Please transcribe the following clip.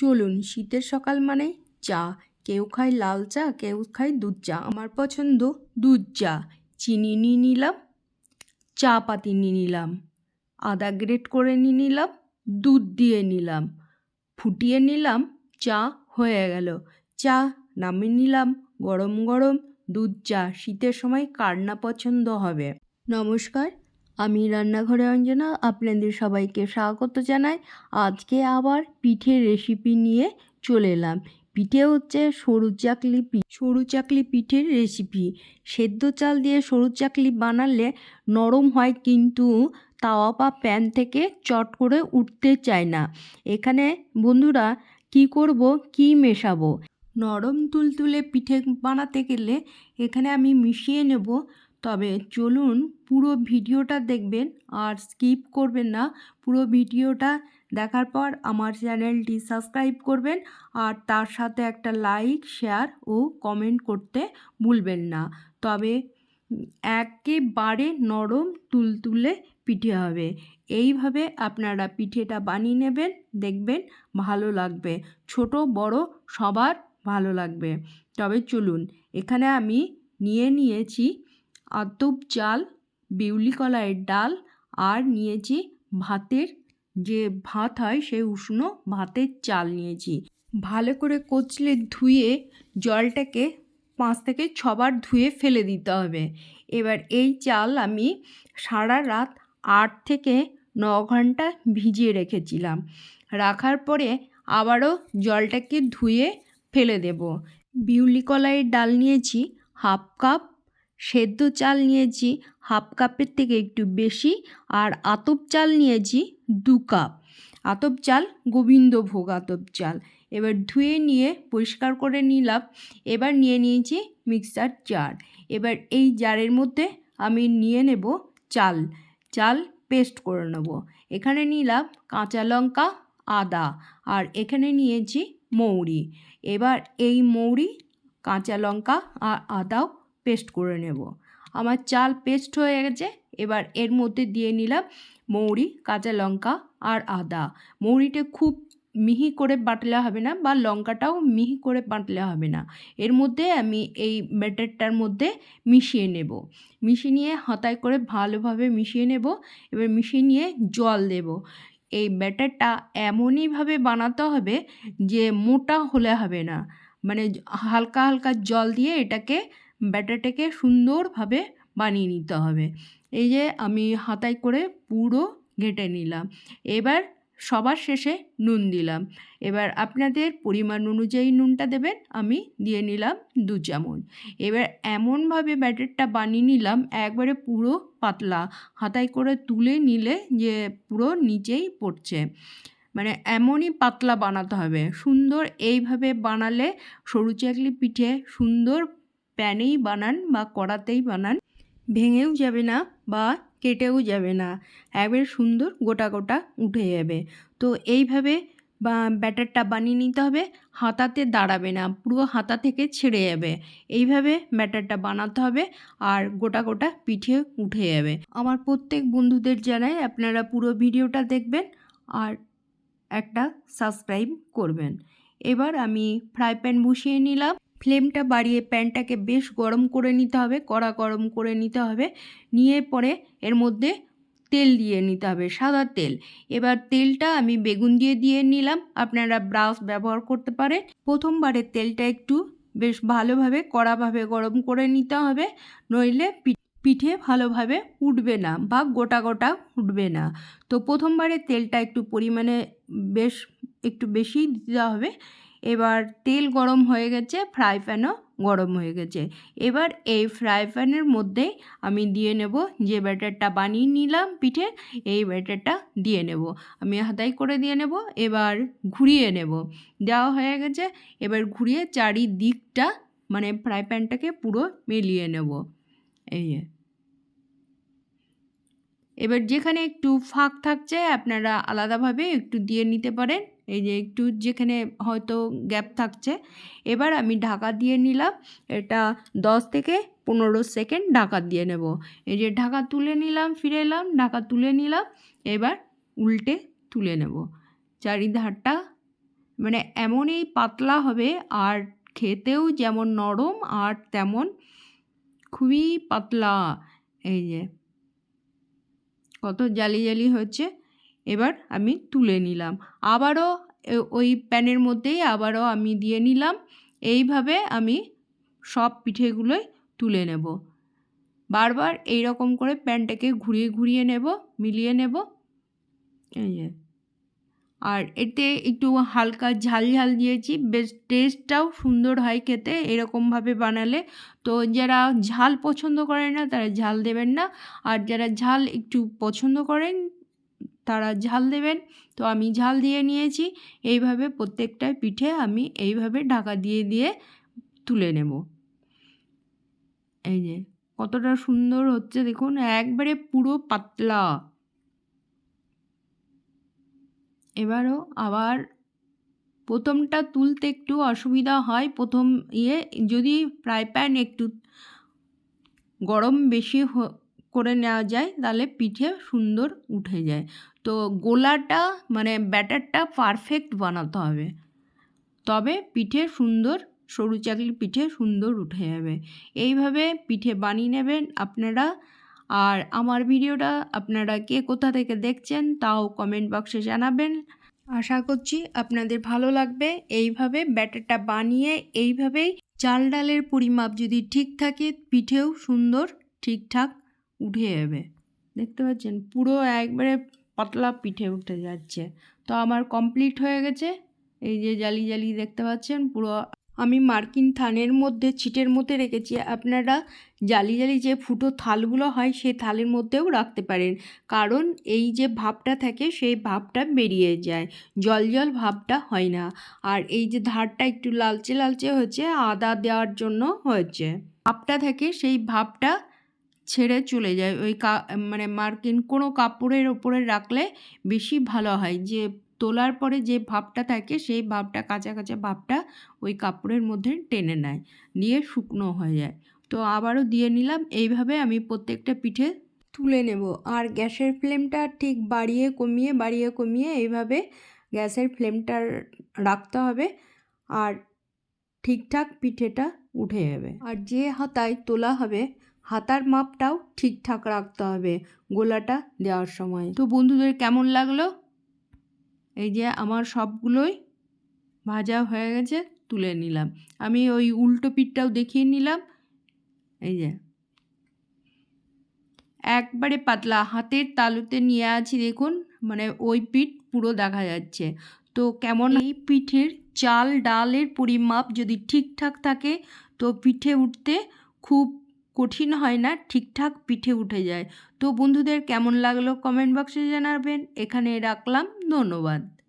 চলুন, শীতের সকাল মানে চা। কেউ খায় লাল চা, কেউ খায় দুধ চা। আমার পছন্দ দুধ চা। চিনি নিয়ে নিলাম, চা পাতি নিয়ে নিলাম, আদা গ্রেট করে নিয়ে নিলাম, দুধ দিয়ে নিলাম, ফুটিয়ে নিলাম, চা হয়ে গেল। চা নামিয়ে নিলাম, গরম গরম দুধ চা। শীতের সময় কার না পছন্দ হবে? নমস্কার আমি রান্নাঘরে অঞ্জনা আপনাদের সবাইকে স্বাগত জানাই। আজকে আবার পিঠের রেসিপি নিয়ে চলে এলাম। পিঠে হচ্ছে সরু চাকলি সরু চাকলি পিঠের রেসিপি সেদ্ধ চাল দিয়ে সরু চাকলি বানালে নরম হয় কিন্তু তাওয়া বা প্যান থেকে চট করে উঠতে চায় না। এখানে বন্ধুরা কি করব, কি মেশাবো? নরম তুলতুলে পিঠে বানাতে গেলে এখানে আমি মিশিয়ে নেব তবে চলুন পুরো ভিডিওটা দেখবেন আর স্কিপ করবেন না। পুরো ভিডিওটা দেখার পর আমার চ্যানেলটি সাবস্ক্রাইব করবেন আর তার সাথে একটা লাইক, শেয়ার ও কমেন্ট করতে ভুলবেন না। তবে একেবারে নরম তুলতুলে পিঠে হবে। এইভাবে আপনারা পিঠেটা বানিয়ে নেবেন, দেখবেন ভালো লাগবে। ছোট, বড়, সবার ভালো লাগবে। তবে চলুন, এখানে আমি নিয়ে নিয়েছি আতপ চাল বিউলি কলাইয়ের ডাল আর নিয়েছি ভাতের যে ভাত হয় সেই উষ্ণ ভাতের চাল নিয়েছি। ভালো করে কচলে ধুয়ে জলটাকে পাঁচ থেকে ছবার ধুয়ে ফেলে দিতে হবে। এবার এই চাল আমি সারা রাত আট থেকে ন ঘণ্টা ভিজিয়ে রেখেছিলাম। রাখার পরে আবারও জলটাকে ধুয়ে ফেলে দেব। বিউলি কলাইয়ের ডাল নিয়েছি হাফ কাপ সেদ্ধ চাল নিয়েছি হাফ কাপের থেকে একটু বেশি আর আতপ চাল নিয়েছি দু কাপ। আতপ চাল, গোবিন্দভোগ আতপ চাল। এবার ধুয়ে নিয়ে পরিষ্কার করে নিলাম। এবার নিয়ে নিয়েছি মিক্সার জার। এবার এই জারের মধ্যে আমি নিয়ে নেব চাল। চাল পেস্ট করে নেব। এখানে নিলাম কাঁচা লঙ্কা, আদা আর এখানে নিয়েছি মৌরি। এবার এই মৌরি, কাঁচা লঙ্কা আর আদাও পেস্ট করে নেব। আমার চাল পেস্ট হয়ে গেছে, এবার এর মধ্যে দিয়ে নিলাম মৌরি, কাঁচা লঙ্কা আর আদা। মৌরিটা খুব মিহি করে বাটলে হবে না বা লঙ্কাটাও মিহি করে বাটলে হবে না। এর মধ্যে আমি এই ব্যাটারটার মধ্যে মিশিয়ে নেব। মিশিয়ে নিয়ে হাতায় করে ভালোভাবে মিশিয়ে নেব, এবার মিশিয়ে নিয়ে জল দেব। এই ব্যাটারটা এমনইভাবে বানাতে হবে যে মোটা হলে হবে না। মানে হালকা হালকা জল দিয়ে এটাকে ব্যাটারটাকে সুন্দরভাবে বানিয়ে নিতে হবে। এই যে আমি হাতায় করে পুরো ঘেঁটে নিলাম। এবার সবার শেষে নুন দিলাম। এবার আপনাদের পরিমাণ অনুযায়ী নুনটা দেবেন, আমি দিয়ে নিলাম দু চামচ। এবার এমনভাবে ব্যাটারটা বানিয়ে নিলাম, একবারে পুরো পাতলা। হাতায় করে তুলে নিলে যে পুরো নিচেই পড়ছে। মানে এমনই পাতলা বানাতে হবে। সুন্দর এইভাবে বানালে সরু চাকলি পিঠে সুন্দর প্যানেই বানান বা কড়াতেই বানান, ভেঙেও যাবে না বা কেটেও যাবে না। একবারে সুন্দর গোটা গোটা উঠে যাবে। তো এইভাবে বা ব্যাটারটা বানিয়ে নিতে হবে, হাতাতে দাঁড়াবে না, পুরো হাতা থেকে ছেড়ে যাবে। এইভাবে ব্যাটারটা বানাতে হবে আর গোটা গোটা পিঠে উঠে যাবে। আমার প্রত্যেক বন্ধুদের জানাই আপনারা পুরো ভিডিওটা দেখবেন আর একটা সাবস্ক্রাইব করবেন। এবার আমি ফ্রাই প্যান বসিয়ে নিলাম। ফ্লেমটা বাড়িয়ে প্যানটাকে বেশ গরম করে নিতে হবে, কড়া গরম করে নিতে হবে। নিয়ে পরে এর মধ্যে তেল দিয়ে নিতে হবে, সাদা তেল। এবার তেলটা আমি বেগুন দিয়ে দিয়ে নিলাম, আপনারা ব্রাশ ব্যবহার করতে পারেন। প্রথমবারে তেলটা একটু বেশ ভালোভাবে, কড়াভাবে গরম করে নিতে হবে, নইলে পিঠে ভালোভাবে উঠবে না বা গোটা গোটা উঠবে না। তো প্রথমবারে তেলটা একটু পরিমাণে বেশ, একটু বেশি দিতে হবে। এবার তেল গরম হয়ে গেছে, ফ্রাই প্যানও গরম হয়ে গেছে। এবার এই ফ্রাই প্যানের মধ্যে আমি দিয়ে নেব যে ব্যাটারটা বানিয়ে নিলাম পিঠে, এই ব্যাটারটা দিয়ে নেব। আমি হাতাই করে দিয়ে নেব, এবার ঘুরিয়ে নেব। দেওয়া হয়ে গেছে, এবার ঘুরিয়ে চারিদিকটা মানে ফ্রাই প্যানটাকে পুরো মিলিয়ে নেব। এই এবার যেখানে একটু ফাঁক থাকছে, আপনারা আলাদাভাবে একটু দিয়ে নিতে পারেন। এই যে একটু যেখানে হয়তো গ্যাপ থাকছে। এবার আমি ঢাকা দিয়ে নিলাম, এটা দশ থেকে পনেরো সেকেন্ড ঢাকা দিয়ে নেব। এই যে ঢাকা তুলে নিলাম, ফিরে এলাম, ঢাকা তুলে নিলাম, এবার উল্টে তুলে নেব। চারিধারটা মানে এমনই পাতলা হবে, আর খেতেও যেমন নরম, আর তেমন খুবই পাতলা। এই যে কত জালি জালি হচ্ছে। এবার আমি তুলে নিলাম। আবারও ওই প্যানের মধ্যেই আবারও আমি দিয়ে নিলাম। এইভাবে আমি সব পিঠেগুলোই তুলে নেব। বারবার এই রকম করে প্যানটাকে ঘুরিয়ে ঘুরিয়ে নেব, মিলিয়ে নেব। এই যে। আর এতে একটু হালকা ঝাল ঝাল দিয়েছি। বেশ টেস্টটাও সুন্দর হয় খেতে, এরকমভাবে বানালে। তো যারা ঝাল পছন্দ করেন না, তারা ঝাল দেবেন না। আর যারা ঝাল একটু পছন্দ করেন তারা ঝাল দেবেন। তো আমি ঝাল দিয়ে নিয়েছি। এইভাবে প্রত্যেকটা পিঠে আমি এইভাবে ঢাকা দিয়ে দিয়ে তুলে নেব। এই যে কতটা সুন্দর হচ্ছে দেখুন, একবারে পুরো পাতলা। এবারও আবার প্রথমটা তুলতে একটু অসুবিধা হয়। প্রথম ইয়ে যদি ফ্রাই প্যান একটু গরম বেশি করে নেওয়া যায়, তাহলে পিঠে সুন্দর উঠে যায়। তো গোলাটা মানে ব্যাটারটা পারফেক্ট বানাতে হবে। তবে পিঠে সুন্দর, সরু চাকলি পিঠে সুন্দর উঠে যাবে। এইভাবে পিঠে বানিয়ে নেবেন আপনারা। আর আমার ভিডিওটা আপনারা কে কোথা থেকে দেখছেন, তাও কমেন্ট বক্সে জানাবেন। আশা করছি আপনাদের ভালো লাগবে। এইভাবে ব্যাটারটা বানিয়ে এইভাবেই চাল ডালের পরিমাপ যদি ঠিক থাকে, পিঠেও সুন্দর, ঠিকঠাক উঠে যাবে। দেখতে পাচ্ছেন, পুরো একবারে পাতলা পিঠে উঠে যাচ্ছে। তো আমার কমপ্লিট হয়ে গেছে। এই যে জালি জালি দেখতে পাচ্ছেন, পুরো আমি মার্কিন থানের মধ্যে, ছিটের মধ্যে রেখেছি। আপনারা জালি জালি যে ফুটো থালগুলো হয়, সেই থালের মধ্যেও রাখতে পারেন। কারণ এই যে ভাবটা থাকে, সেই ভাবটা বেরিয়ে যায়। জল জল ভাবটা হয় না। আর এই যে ধারটা একটু লালচে লালচে হয়েছে আদা দেওয়ার জন্য হয়েছে। ভাবটা থাকে, সেই ভাবটা ছেড়ে চলে যায়। ওই কা মানে মার্কিন কোনো কাপড়ের ওপরে রাখলে বেশি ভালো হয়। যে তোলার পরে যে ভাবটা থাকে, সেই ভাবটা, কাঁচা কাঁচা ভাবটা ওই কাপড়ের মধ্যে টেনে নেয় দিয়ে শুকনো হয়ে যায়। তো আবারও দিয়ে নিলাম। এইভাবে আমি প্রত্যেকটা পিঠে তুলে নেব। আর গ্যাসের ফ্লেমটা ঠিক বাড়িয়ে কমিয়ে বাড়িয়ে কমিয়ে এইভাবে গ্যাসের ফ্লেমটা রাখতে হবে। আর ঠিকঠাক পিঠেটা উঠে যাবে। আর যে হাতায় তোলা হবে হাতার মাপটাও ঠিকঠাক রাখতে হবে গোলাটা দেওয়ার সময়। তো বন্ধুদের কেমন লাগল? এই যে আমার সবগুলোই ভাজা হয়ে গেছে, তুলে নিলাম। আমি ওই উল্টো পিঠটাও দেখিয়ে নিলাম। এই যে। একবারে পাতলা, হাতের তালুতে নিয়ে আছি দেখুন মানে ওই পিঠ পুরো দেখা যাচ্ছে। তো কেমন এই পিঠের চাল, ডালের পরিমাপ যদি ঠিকঠাক থাকে, তো পিঠে উঠতে খুব কঠিন হয় না, ঠিকঠাক পিঠে উঠে যায়। তো বন্ধুদের কেমন লাগল কমেন্ট বক্সে জানাবেন। এখানে রাখলাম, ধন্যবাদ।